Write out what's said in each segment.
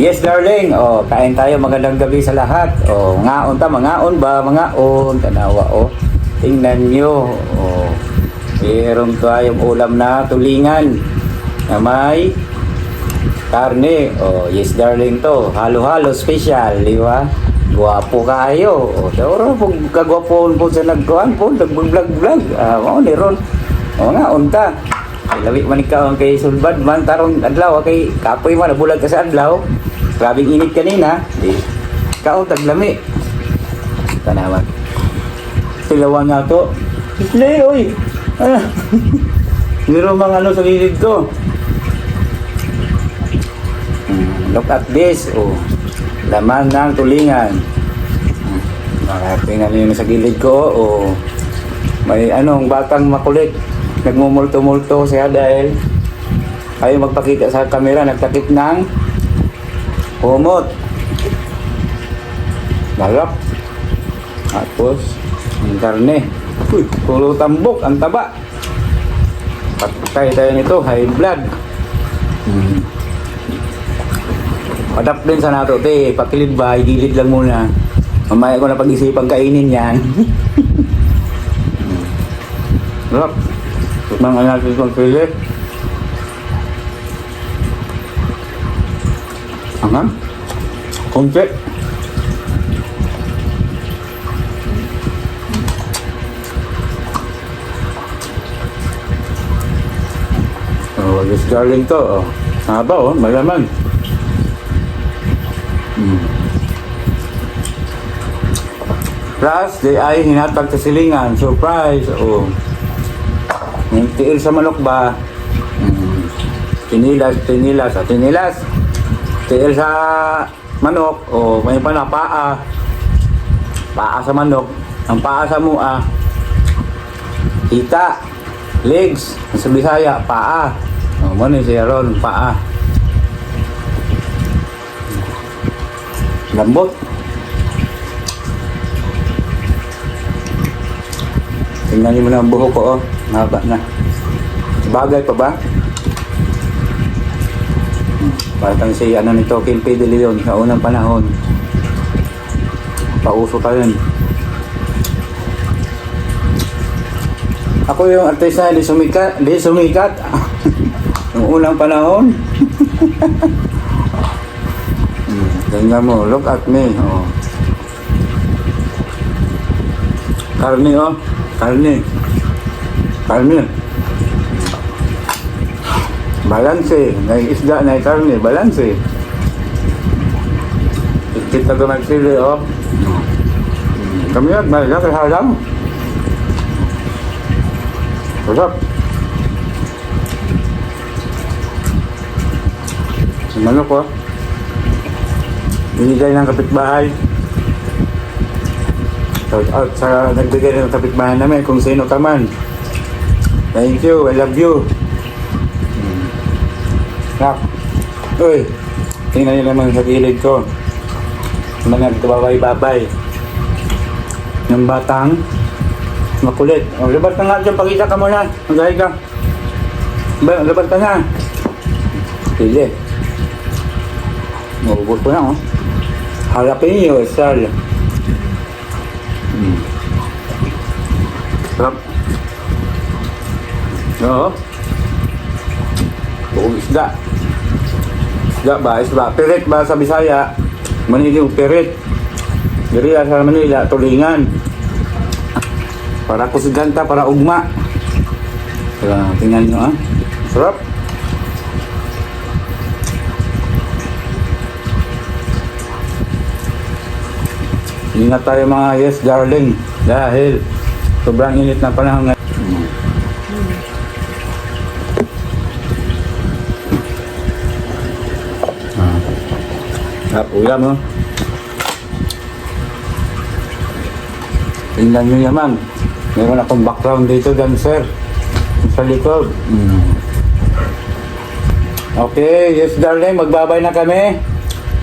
Yes, darling. Oh, kain tayo. Magandang gabi sa lahat. Oh, ngaon ta, mangaon ba? Mangaon. Tanawa, oh. Tingnan nyo. Oh, meron tayong ulam na tulingan na may karne. Oh, yes, darling to. Halo-halo special, di ba? Guwapo kayo. Oh, pero pag kagwapo po sa nagkuhan po, nag-vlog-vlog. Ah, mo ni Ron. Oh, ngaon ta. Ay, lawi man ikaw kay Sulbad man tarong adlaw kay kapoy man nabulag ka sa adlaw. Grabing init kanina. Di kaon taglami. Tanawan. Silawan nga to. Isle, oy. Ah. Meron mga ano sa gilid ko. Hmm, Look at this. Oh. Laman ng tulingan. Hmm. Tingnan niyo sa gilid ko. Oh. May anong batang makulit. Nagmumulto-multo siya dahil ayaw magpakita sa camera. Nagtakip ng humot. Malap. Tapos, ang karne. Uy, puro tambok. Ang taba. Patay tayo nito. High blood. Hmm. Adapt din sa nato, te. Pakilid ba? Igilid lang muna. Mamaya ko na pag-isipan kainin yan. Sarap. Tikman nga natin itong sili. Angan. Kunti. Oh, yes darling to. Oh. Haba oh, malaman. Mm. Plus, di ay hinatag sa silingan. Surprise. Oh. Yung tiil sa manok ba? Mm. Tinilas, tinilas, ah, tinilas. Tiil sa manok, o oh, may pa na paa. Paa sa manok. Ang paa sa mua. Kita. Legs. Sa Bisaya, paa. O, mo ni siya ron, paa. Lambot. Tingnan niyo mo na ang buhok ko, oh. Mahaba na. Bagay pa ba? Parang si ano nito, Kim P. De Leon sa unang panahon. Pauso pa yun. Ako yung artista di sumikat, di sumikat. Yung unang panahon. hmm, ganyan mo, look at me. Oh. Karni oh. Karni. Karni. Balanse. May isda na karni. Balanse. Ikit na gumagsili, oh. Kami yan, malaki halang. Sarap. Manok, oh. Binigay ng kapitbahay. Shout out sa nagbigay ng kapitbahay namin kung sino ka man. Thank you, I love you. Hmm. Nak. Uy, tingnan niyo naman sa gilid ko. Mga nagkababay-babay. Yung batang makulit. O, labat ka nga dyan, pakita ka muna. Magahay ka. Ba, labat ka na. Sige. Maubos ko na, oh. Jalapeno, sal. Mm. Sarap. Oo. Buong isda. Isda ba? Isda. Pirit ba sa Bisaya? Manila yung pirit. Diri sa Manila, tulingan. Para kusiganta, para ugma. Kaya tingnan nyo ah. Sarap. Ingat tayo mga yes darling dahil sobrang init na panahon ngayon. Ah, ulam oh. Tingnan nyo naman. Meron akong background dito, dancer. Sa likod. Mm. Okay, yes darling, magbabay na kami.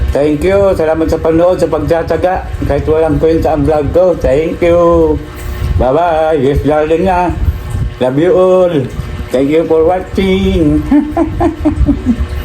Thank you. Salamat sa panood, sa pagtsatsaga. Kahit walang kwenta ang vlog ko. Thank you. Bye-bye. Yes darling na. Love you all. Thank you for watching.